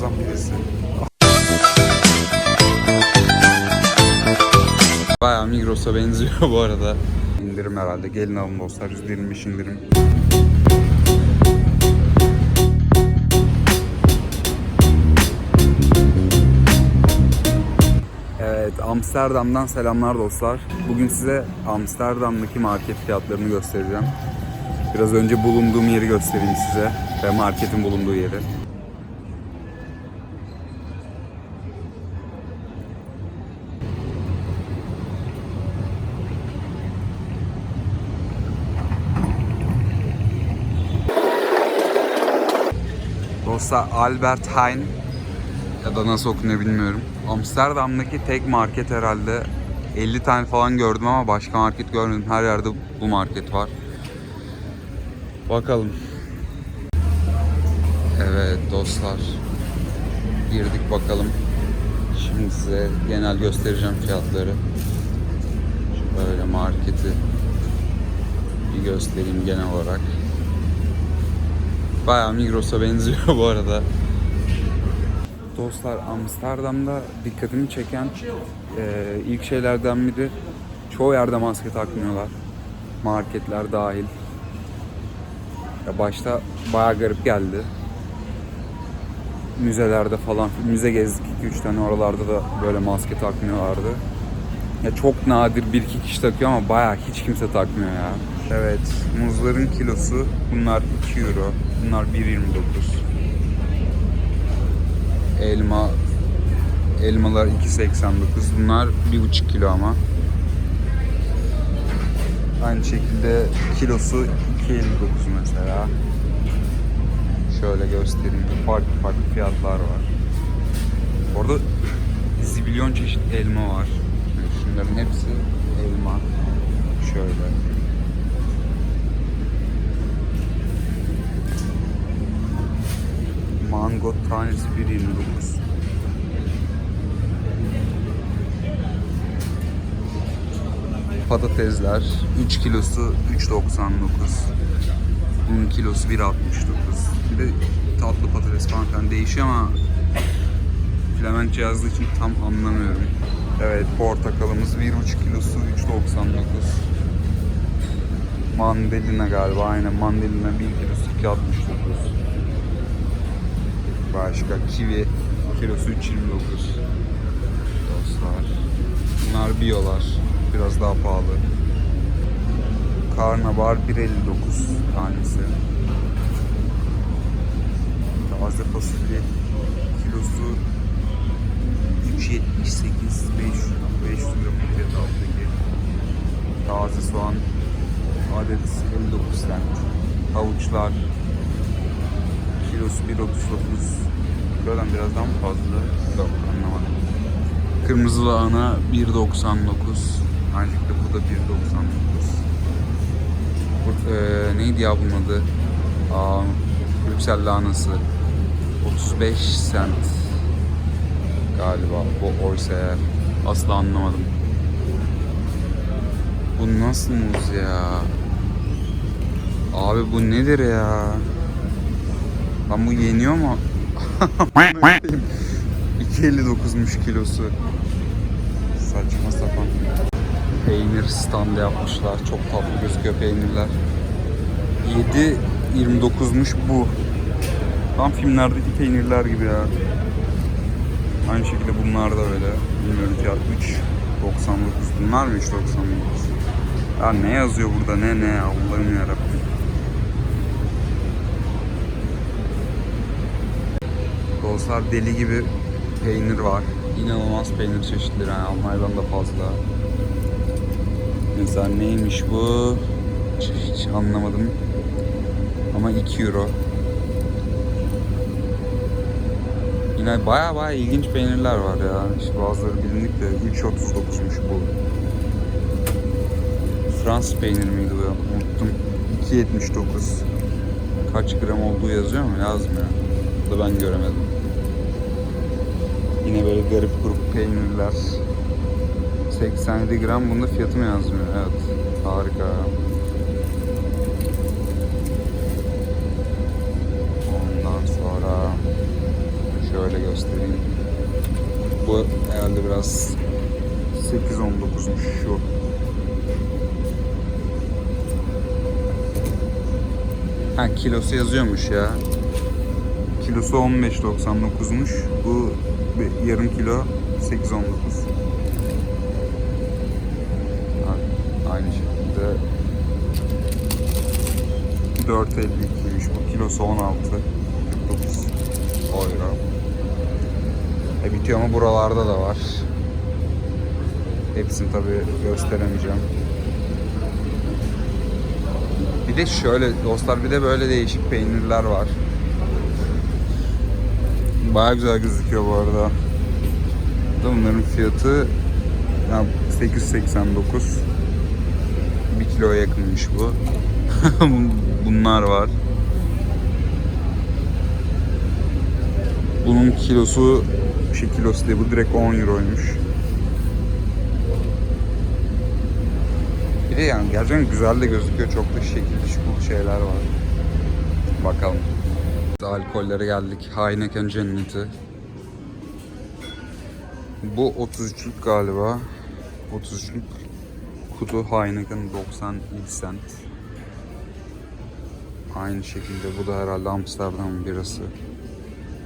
Ramazan pidesi. Bayağı Migros'a benziyor bu arada. İndirim herhalde. Gelin alın dostlar. %25 indirim. Evet, Amsterdam'dan selamlar dostlar. Bugün size Amsterdam'daki market fiyatlarını göstereceğim. Biraz önce bulunduğum yeri göstereyim size ve marketin bulunduğu yeri. Dostlar Albert Heijn ya da nasıl okunuyor bilmiyorum. Amsterdam'daki tek market herhalde 50 tane falan gördüm ama başka market görmedim. Her yerde bu market var. Bakalım. Evet dostlar. Girdik bakalım. Şimdi size genel göstereceğim fiyatları. Böyle marketi bir göstereyim genel olarak. Bayağı Migros'a benziyor bu arada. Dostlar Amsterdam'da dikkatimi çeken e, ilk şeylerden biri çoğu yerde maske takmıyorlar. Marketler dahil. Ya başta bayağı garip geldi. Müzelerde falan, müze gezdik 2-3 tane oralarda da böyle maske takmıyorlardı. Ya çok nadir bir iki kişi takıyor ama bayağı hiç kimse takmıyor ya. Evet, muzların kilosu bunlar 2 euro, bunlar 1.29. Elma elmalar 2.89. Bunlar 1.5 kilo ama. Aynı şekilde kilosu 2.59 mesela. Şöyle göstereyim. Farklı farklı fiyatlar var. Orada zibilyon çeşit elma var. Şunların hepsi elma. Şöyle. Mango tanesi 1.29. Patatesler 3 kilosu 3.99. Bunun kilosu 1.69. Bir de tatlı patates falan filan değişiyor ama Flemençe yazdığı için tam anlamıyorum. Evet portakalımız 1.5 kilosu 3.99. Mandalina galiba aynen mandalina 1 kilosu 2.69. Başka kivi kilosu 3.29 Dostlar Bunlar biyolar. Biraz daha pahalı. Karnabahar 1.59 tanesi. Taze fasulye kilosu 3.78 500 500 gram fiyat alttaki Taze soğan adet 59 cent Havuçlar kilosu 1.39 Kilodan biraz fazla? Yok anlamadım. Kırmızı lahana 1.99 Aynı şekilde bu da 1.99 bu, e, Neydi ya bunun adı? Brüksel lahanası 35 cent Galiba bu oysa eğer Asla anlamadım Bu nasıl muz ya? Abi bu nedir ya? Lan bu yeniyor mu? 2.59'muş kilosu. Saçma sapan. Peynir standı yapmışlar. Çok tatlı gözüküyor peynirler. 7.29'muş bu. Tam filmlerdeki peynirler gibi ya. Aynı şekilde bunlar da öyle. Bilmiyorum fiyat 3.99. Bunlar mı 3.99? Ya ne yazıyor burada ne ne Allah'ım yarabbim. Dostlar deli gibi peynir var. İnanılmaz peynir çeşitleri yani Almanya'dan da fazla. Mesela neymiş bu? Hiç, hiç anlamadım. Ama 2 euro. Yine baya baya ilginç peynirler var ya. İşte bazıları bilindik de 3.39'muş bu. Fransız peynir miydi bu? Unuttum. 2.79. Kaç gram olduğu yazıyor mu? Yazmıyor. Bu da ben göremedim. Yine böyle garip grup peynirler. 87 gram bunda fiyatı mı yazmıyor? Evet. Harika. Ondan sonra şöyle göstereyim. Bu herhalde biraz 8-19'muş şu. Ha kilosu yazıyormuş ya. Kilosu 15.99'muş. Bu yarım kilo 8.19. Ha, Aynı şekilde 4.52'ymiş bu. Kilosu 16. 49 euro. E bitiyor ama buralarda da var. Hepsini tabi gösteremeyeceğim. Bir de şöyle dostlar bir de böyle değişik peynirler var. Baya güzel gözüküyor bu arada. Da Bunların fiyatı yani 889 1 kiloya yakınmış bu. Bunlar var. Bunun kilosu şey kilosu değil bu direkt 10 euroymuş. Bir de yani gerçekten güzel de gözüküyor. Çok da şekil şukul şeyler var. Bakalım. Alkollere geldik. Heineken cenneti. Bu 33'lük galiba. 33'lük kutu Heineken 97 cent. Aynı şekilde bu da herhalde Amsterdam birası.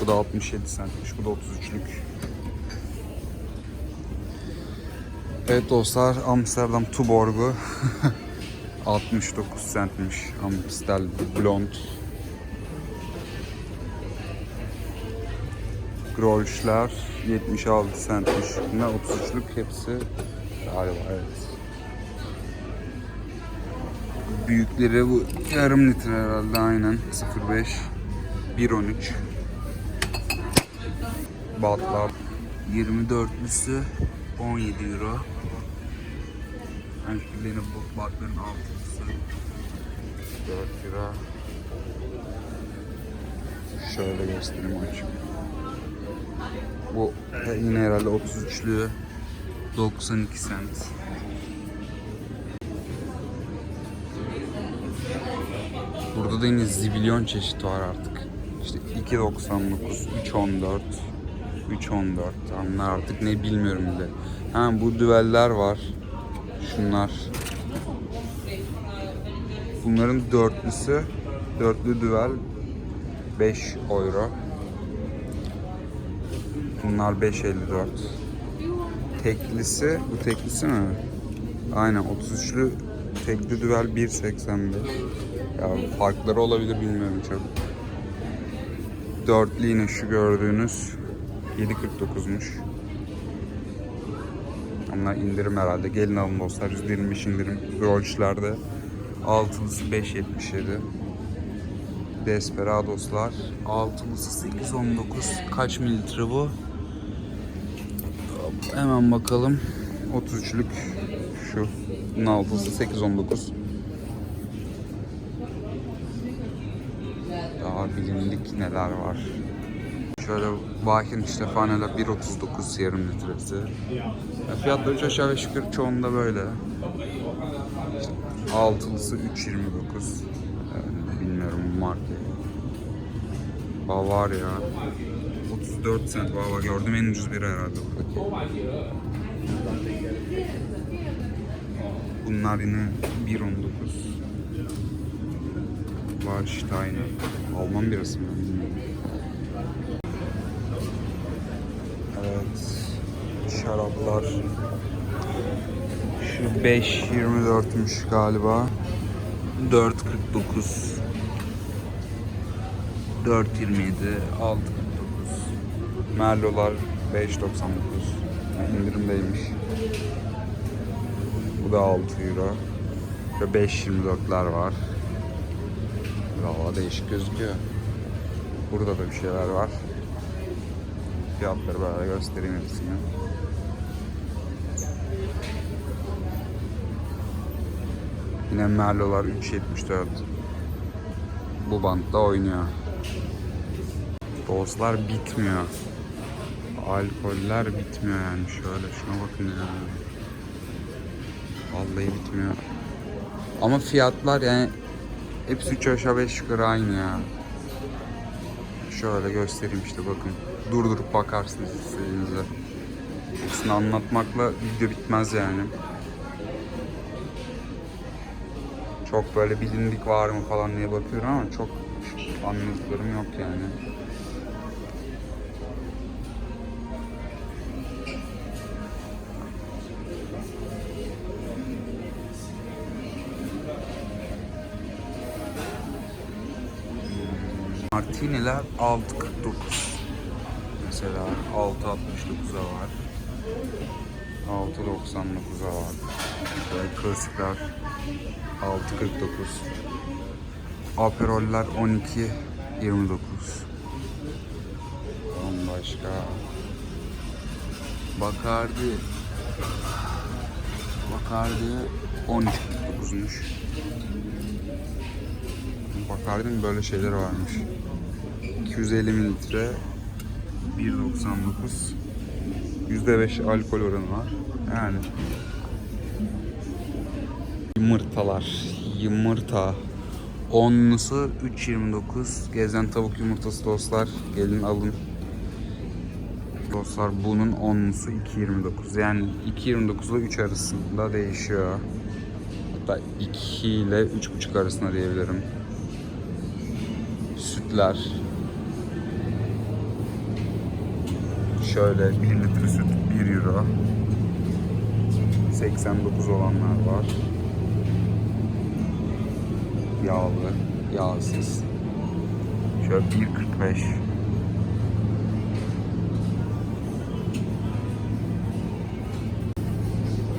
Bu da 67 centmiş. Bu da 33'lük. Evet dostlar Amsterdam Tuborg'u 69 centmiş. Amstel Blond. Grolsch'ler 76 centmiş. Bunlar 33'lük hepsi galiba evet. Büyükleri bu yarım litre herhalde aynen 0.5 1.13 Batlar 24'lüsü 17 euro. Yine bu batların altılısı 4 lira. Şöyle göstereyim açık. Bu yine herhalde 33'lü 92 cent. Burada da yine zibilyon çeşit var artık. İşte 2.99, 3.14, 3.14. Onlar artık ne bilmiyorum bile. Ha bu düveller var. Şunlar. Bunların dörtlüsü, dörtlü düvel 5 euro. Bunlar 5.54. Teklisi, bu teklisi mi? Aynen 33'lü tekli düvel 1.85. Ya farkları olabilir bilmiyorum çok. Dörtlü yine şu gördüğünüz 7.49'muş. Onlar indirim herhalde. Gelin alın dostlar. %25 indirim. Grolsch'lerde. Altılısı 5.77. Desperados'lar. Altılısı 8.19. Kaç mililitre bu? Hemen bakalım. 33'lük şu. Bunun altılısı 8.19. Daha bilindik neler var. Şöyle Vahin işte faneler 1.39 yarım litresi. Ya fiyatları üç aşağı beş yukarı çoğunda böyle. Altılısı 3.29. Yani bilmiyorum bu markayı. Bavaria 34 cent. Valla gördüm en ucuz biri herhalde. Bunlar yine 1.19. Warstein. Alman birası mı? Evet. Şaraplar. Şu 5.24'müş galiba. 4.49. 4.27. 6.49. Merlolar 5.99. Yani indirimdeymiş. Bu da 6 euro. Ve 5.24'ler var. Valla değişik gözüküyor. Burada da bir şeyler var. Fiyatları böyle göstereyim hepsini. Yine Merlo'lar 3.74. Bu bantta oynuyor. Dostlar bitmiyor. Alkoller bitmiyor yani. Şöyle şuna bakın ya. Vallahi bitmiyor. Ama fiyatlar yani hepsi 3 aşağı 5 yukarı aynı ya. Şöyle göstereyim işte bakın. Durdurup bakarsınız istediğinizde. Hepsini anlatmakla video bitmez yani. Çok böyle bilindik var mı falan diye bakıyorum ama çok anladıklarım yok yani. Martini'ler 6.49 mesela 6.69'a var. 6.99'a var. Böyle klasikler 6.49 Aperoller 12.29 Başka. Bakardi Bakardi 13.49'muş Bakardi'nin böyle şeyleri varmış 250 mililitre 1.99 %5 alkol oranı var. Yani yumurtalar. Yumurta. Onlusu 3.29. Gezen tavuk yumurtası dostlar. Gelin alın. Dostlar bunun onlusu 2.29. Yani 2.29 ile 3 arasında değişiyor. Hatta 2 ile 3.5 arasında diyebilirim. Sütler. Şöyle 1 litre süt 1 euro. 89 olanlar var. Yağlı, yağsız. Şöyle 1.45.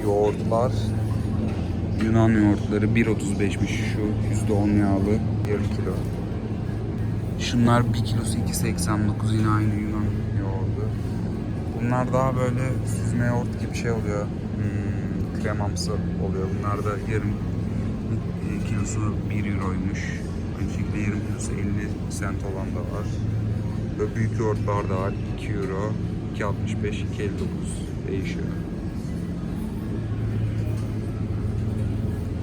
Yoğurtlar Yunan yoğurtları 1.35'miş şu %10 yağlı yarım kilo. Şunlar 1 kilosu 2.89 yine aynı Yunan. Bunlar daha böyle süzme yoğurt gibi şey oluyor. Hmm, kremamsı oluyor. Bunlar da yarım kilosu 1 euroymuş. Aynı şekilde yarım kilosu 50 sent olan da var. Böyle büyük yoğurtlar da var. 2 euro, 2.65, 2.59 değişiyor.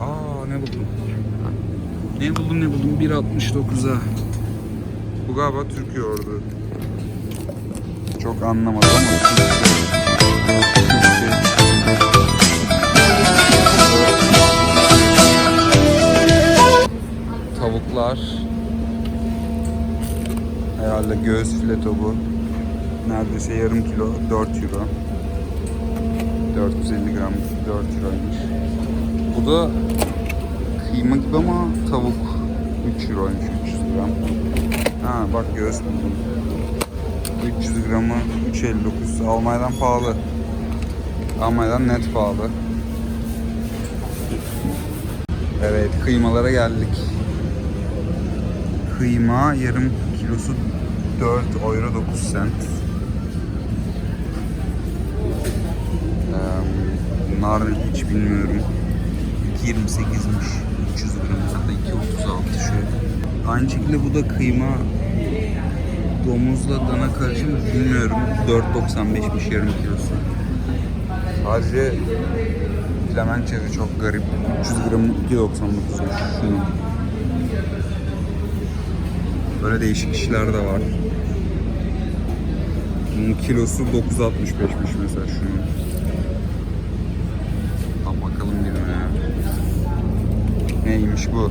Aa ne buldum? Ne buldum ne buldum? 1.69'a. Bu galiba Türk yoğurdu. Çok anlamadım ama Tavuklar. Herhalde göğüs fileto bu. Neredeyse yarım kilo 4 euro. 450 gram 4 euroymuş. Bu da kıyma gibi ama tavuk 3 euroymuş 300 gram. Ha bak göğüs buldum 300 gramı 3.59 Almanya'dan pahalı. Almanya'dan net pahalı. Evet kıymalara geldik. Kıyma yarım kilosu 4 euro 9 sent Ee, Bunlar hiç bilmiyorum. 2.28'miş 300 gram zaten 2.36 şöyle. Aynı şekilde bu da kıyma domuzla dana karışım bilmiyorum. 4.95'miş yarım kilosu. Sadece Flemençeri çok garip. 300 gram 2.99'muş şunu. Böyle değişik işler de var. Bunun kilosu 9.65'miş mesela şunun. Tam bakalım birine. Neymiş bu?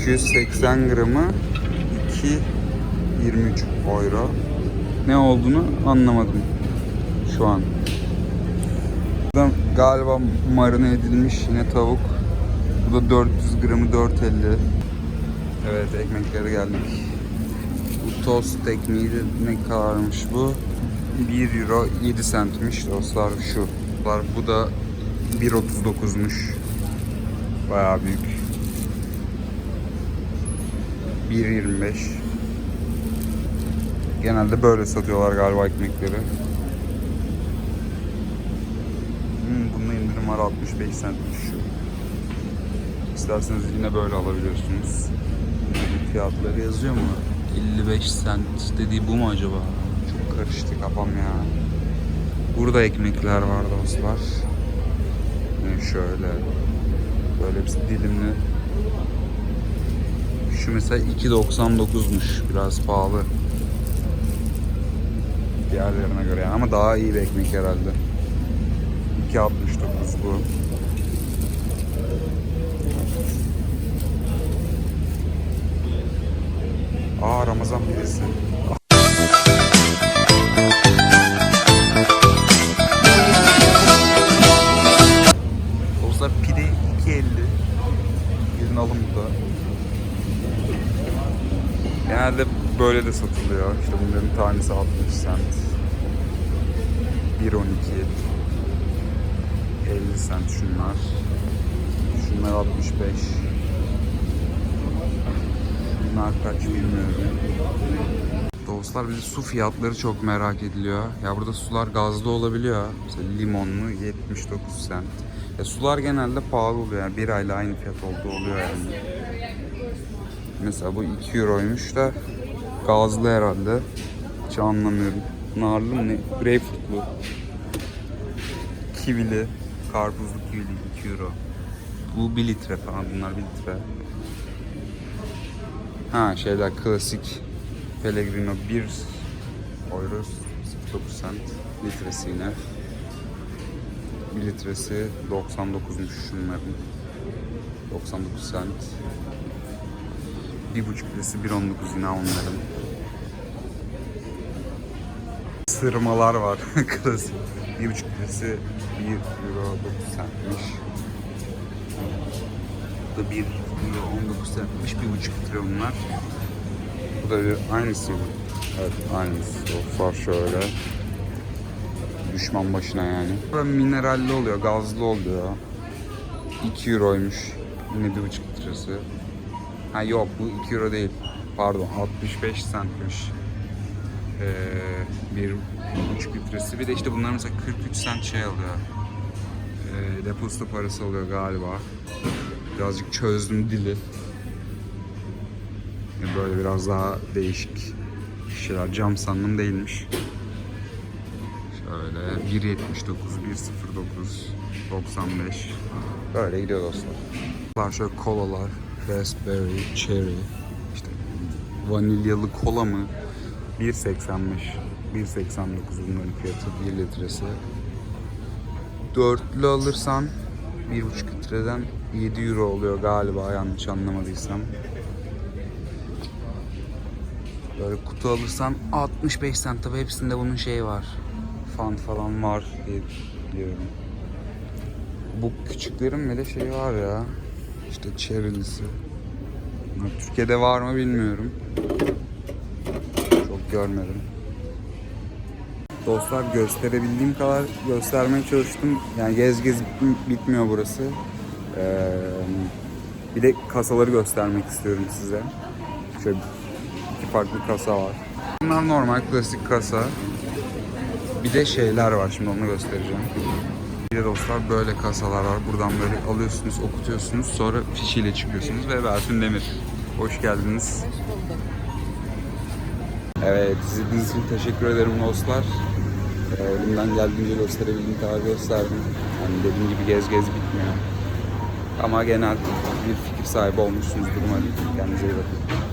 280 gramı 2.23 euro. Ne olduğunu anlamadım şu an. Buradan galiba marine edilmiş yine tavuk. Bu da 400 gramı 4.50. Evet ekmeklere geldik. Bu tost ekmeği de ne kadarmış bu? 1 euro 7 centmiş dostlar şu. Bu da 1.39'muş. Bayağı büyük. 1.25 Genelde böyle satıyorlar galiba ekmekleri. Hmm, bunda indirim var 65 centmiş şu. İsterseniz yine böyle alabiliyorsunuz. Fiyatları yazıyor mu? 55 cent dediği bu mu acaba? Çok karıştı kafam ya. Burada ekmekler var dostlar. Yani şöyle. Böyle hepsi dilimli Şu mesela 2.99'muş. Biraz pahalı. Diğerlerine göre yani ama daha iyi bir ekmek herhalde. 2.69 bu. Aa Ramazan pidesi. Böyle de satılıyor. İşte bunların tanesi 60 cent. 1.12 50 cent şunlar. Şunlar 65. Bunlar kaç bilmiyorum. Dostlar de su fiyatları çok merak ediliyor. Ya burada sular gazlı olabiliyor. Mesela limonlu 79 cent. Ya sular genelde pahalı oluyor. Yani bir ayla aynı fiyat olduğu oluyor yani. Mesela bu 2 euroymuş da gazlı herhalde. Hiç anlamıyorum. Narlı mı ne? Greyfurtlu. Kivili. Karpuzlu kivili 2 euro. Bu 1 litre falan. Bunlar 1 litre. Ha şeyler klasik. Pellegrino 1 euro 09 cent. Litresi yine. 1 litresi 99'muş şunların. 99 cent. Bir buçuk litresi 1.19 yine onların. Sırmalar var klasik. Bir buçuk litresi 1 euro 9 centmiş. Bu da 1 euro 19 centmiş. Bir buçuk litre bunlar. Bu da bir aynısı mı? Evet aynısı. O far şöyle. Düşman başına yani. Burada mineralli oluyor, gazlı oluyor. 2 euroymuş. Yine bir buçuk litresi. Ha yok bu 2 euro değil. Pardon 65 centmiş. Ee, bir buçuk litresi. Bir de işte bunlar mesela 43 cent şey alıyor. Ee, depozito parası oluyor galiba. Birazcık çözdüm dili. Böyle biraz daha değişik şeyler. Cam sandım değilmiş. Şöyle 1.79, 1.09, 95. Böyle gidiyor dostlar. Var şöyle kolalar. Raspberry, cherry. işte vanilyalı kola mı? 1.85. 1.89 bunların fiyatı 1 litresi. Dörtlü alırsan 1.5 litreden 7 euro oluyor galiba yanlış anlamadıysam. Böyle kutu alırsan 65 cent tabi hepsinde bunun şeyi var. Fan falan var diye diyorum. Bu küçüklerin bile şeyi var ya. İşte. Bunlar Türkiye'de var mı bilmiyorum. Görmedim. Dostlar gösterebildiğim kadar göstermeye çalıştım. Yani gez gez bit- bitmiyor burası. Ee, bir de kasaları göstermek istiyorum size. Şöyle iki farklı kasa var. Bunlar normal klasik kasa. Bir de şeyler var şimdi onu göstereceğim. Bir de dostlar böyle kasalar var. Buradan böyle alıyorsunuz, okutuyorsunuz. Sonra fişiyle çıkıyorsunuz ve Berfin Demir. Hoş geldiniz. Evet, izlediğiniz için teşekkür ederim dostlar. Ee, elimden geldiğince gösterebildiğim kadar gösterdim. Yani dediğim gibi gez gez bitmiyor. Ama genel bir fikir sahibi olmuşsunuzdur umarım. Kendinize iyi bakın.